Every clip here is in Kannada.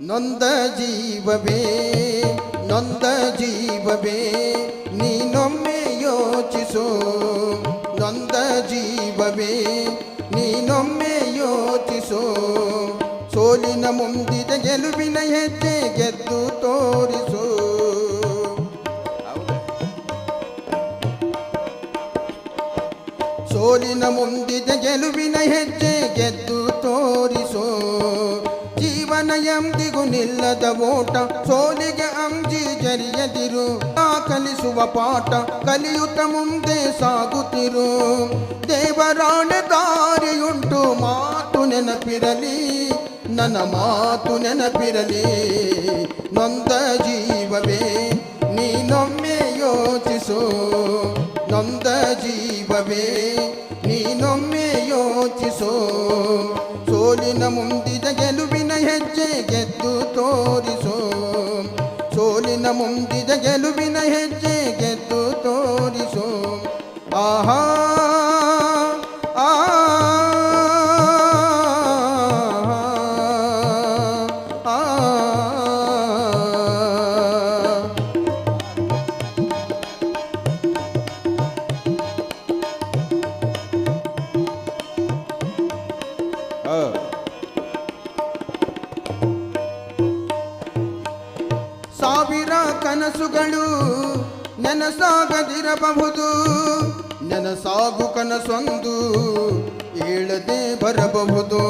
ನೊಂದ ಜೀವವೇ ನೊಂದ ಜೀವವೇ, ನೀನೊಮ್ಮೆ ಯೋಚಿಸು. ನೊಂದ ಜೀವವೇ, ನೀನೊಮ್ಮೆ ಯೋಚಿಸು. ಸೋಲಿನ ಮುಂದಿದ, ಗೆಲುವಿನ ಹೆಜ್ಜೆ ಗೆದ್ದು ತೋರಿಸು. ಸೋಲಿನ ಮುಂದಿದ, ಗೆಲುವಿನ ಹೆಜ್ಜೆ ಗೆದ್ದು ತೋರಿಸು. ಎಂದಿಗೂ ನಿಲ್ಲದ ಓಟ, ಸೋಲಿಗೆ ಅಂಜಿ ಜರಿಯದಿರು ಆ ಕಲಿಸುವ ಪಾಠ ಕಲಿಯುತ್ತ ಮುಂದೆ ಸಾಗುತ್ತಿರು. ದೇವರಾಣೆ ದಾರಿಯುಂಟು, ಮಾತು ನೆನಪಿರಲಿ, ನನ್ನ ಮಾತು ನೆನಪಿರಲಿ, ನೊಂದ ಜೀವವೇ, ನೀನೊಮ್ಮೆ ಯೋಚಿಸು, ನೊಂದ ಜೀವವೇ, ನೀನೊಮ್ಮೆ ಯೋಚಿಸು. ಸೋಲಿನ ಮುಂದಿದ ಗೆಲುವಿನ ಹೆಜ್ಜೆ ಗೆದ್ದು ತೋರಿಸೋ. ಸೋಲಿನ ಮುಂದಿದ ಗೆಲುವಿನ ಹೆಜ್ಜೆ ಗೆದ್ದು ತೋರಿಸೋ. ಆಹಾ. ಕನಸುಗಳು ನೆನಸಾಗದಿರಬಹುದು. ನೆನಸಾಗು ಕನಸೊಂದು ಏಳದೆ ಬರಬಹುದು.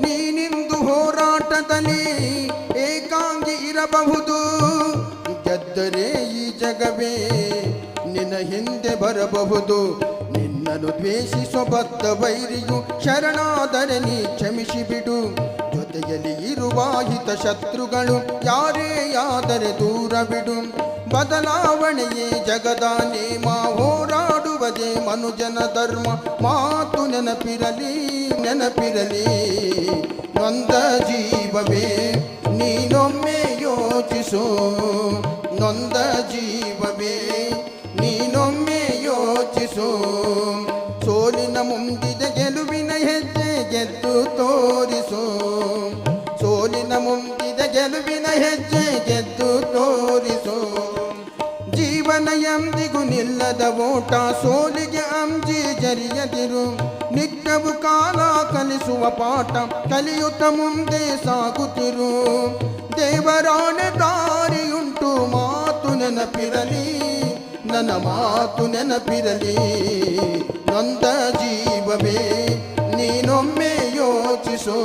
ನೀನಿಂದು ಹೋರಾಟದಲ್ಲಿ ಏಕಾಂಗಿ ಇರಬಹುದು. ಗೆದ್ದರೆ ಈ ಜಗವೇ ನಿನ್ನ ಹಿಂದೆ ಬರಬಹುದು. ನಿನ್ನನ್ನು ದ್ವೇಷಿಸೋ ಬದ್ಧ ವೈರಿಯು ಶರಣಾದರೆ ನೀ ಕ್ಷಮಿಸಿ ಬಿಡು ಜೊತೆಯಲ್ಲಿ ಇರುವ ಶತ್ರುಗಳು ಯಾರೇ ಆದರೆ ದೂರ ಬಿಡು ಬದಲಾವಣೆಯೇ ಜಗದ ನೇಮ, ಹೋರಾಡುವುದೇ ಮನುಜನ ಧರ್ಮ. ಮಾತು ನೆನಪಿರಲಿ ನೆನಪಿರಲಿ. ನೊಂದ ಜೀವವೇ, ನೀನೊಮ್ಮೆ ಯೋಚಿಸು. ನೊಂದ ಜೀವವೇ, ನೀನೊಮ್ಮೆ ಯೋಚಿಸು. ಸೋಲಿನ ಮುಂದಿದ, ಗೆಲುವಿನ ಹೆಜ್ಜೆ ಗೆದ್ದು ತೋರಿಸು ನಿಲ್ಲದ ಓಟ ಸೋಲಿಗೆ ಅಂಜಿ ಜರಿಯದಿರು. ನಿತ್ಯವು ಕಾಲ ಕಲಿಸುವ ಪಾಠ ಕಲಿಯುತ್ತ ಮುಂದೆ ಸಾಗುತ್ತಿರು. ದೇವರಾಣೆ ದಾರಿಯುಂಟು ಮಾತು ನೆನಪಿರಲಿ, ನನ್ನ ಮಾತು ನೆನಪಿರಲಿ. ನೊಂದ ಜೀವವೇ, ನೀನೊಮ್ಮೆ ಯೋಚಿಸು.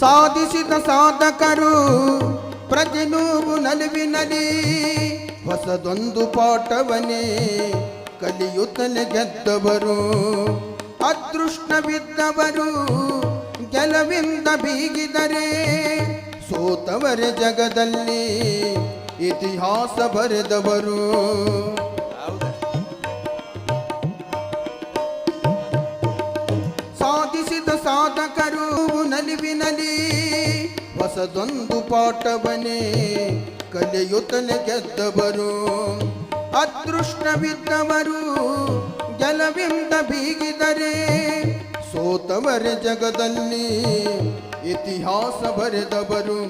ಸಾಧಿಸಿದ ಸಾಧಕರು ಪ್ರತಿನೂವು ನಲುವಿನಲ್ಲಿ ಹೊಸದೊಂದು ಪಾಠವನೇ ಕಲಿಯುತ್ತಲೇ ಗೆದ್ದವರು. ಅದೃಷ್ಟವಿದ್ದವರು ಗೆಲವಿಂದ ಬೀಗಿದರೆ ಸೋತವರ ಜಗದಲ್ಲಿ ಇತಿಹಾಸ ಬರೆದವರು. ನಲಿವಿನಲಿ, ಹೊಸದೊಂದು ಪಾಠವನೇ ಕಲಿಯುತ್ತಲೇ ಗೆದ್ದವರು ಅದೃಷ್ಟವಿದ್ದವರು, ಜಲವಿಂದ ಬೀಗಿದರೆ, ಸೋತವರ ಜಗದಲ್ಲಿ, ಇತಿಹಾಸ ಬರೆದವರು.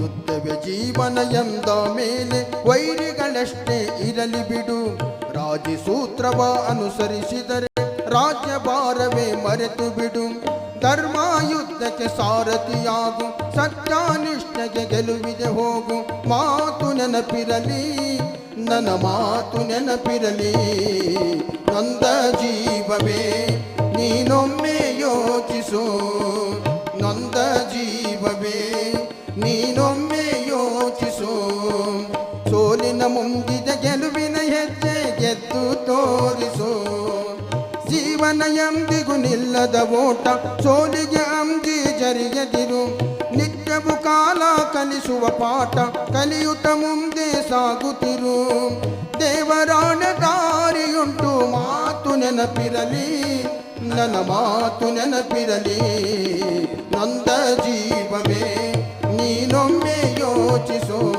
ಯುದ್ಧವೇ ಜೀವನ ಎಂದ ಮೇಲೆ ವೈರಿಗಳಷ್ಟೇ ಇರಲಿ ಬಿಡು. ರಾಜಸೂತ್ರವ ಅನುಸರಿಸಿದರೆ ರಾಜ್ಯ ಭಾರವೇ ಮರೆತು ಬಿಡು. ಧರ್ಮ ಯುದ್ಧಕ್ಕೆ ಸಾರಥಿಯಾಗು, ಸತ್ಯಾನಿಷ್ಠೆಗೆ ಗೆಲುವಿಗೆ ಹೋಗು. ಮಾತು ನೆನಪಿರಲಿ, ನನ್ನ ಮಾತು ನೆನಪಿರಲಿ. ನೊಂದ ಜೀವವೇ, ನೀನೊಮ್ಮೆ ಯೋಚಿಸು. ನಂದ ಜೀವವೇ ನೀನೊಮ್ಮೆ ಎಂದಿಗೂ ನಿಲ್ಲದ ಓಟ ಸೋಲಿಗೆ ಅಂಜಿ ಜರಿಯದಿರು ನಿತ್ಯವು ಕಾಲ ಕಲಿಸುವ ಪಾಠ ಕಲಿಯುತ್ತ ಮುಂದೆ ಸಾಗುತ್ತಿರು ದೇವರಾಣ ದಾರಿಯುಂಟು ಮಾತು ನೆನಪಿರಲಿ ನನ್ನ ಮಾತು ನೆನಪಿರಲಿ ನೊಂದ ಜೀವವೇ ನೀನೊಮ್ಮೆ ಯೋಚಿಸು ಆಹಾ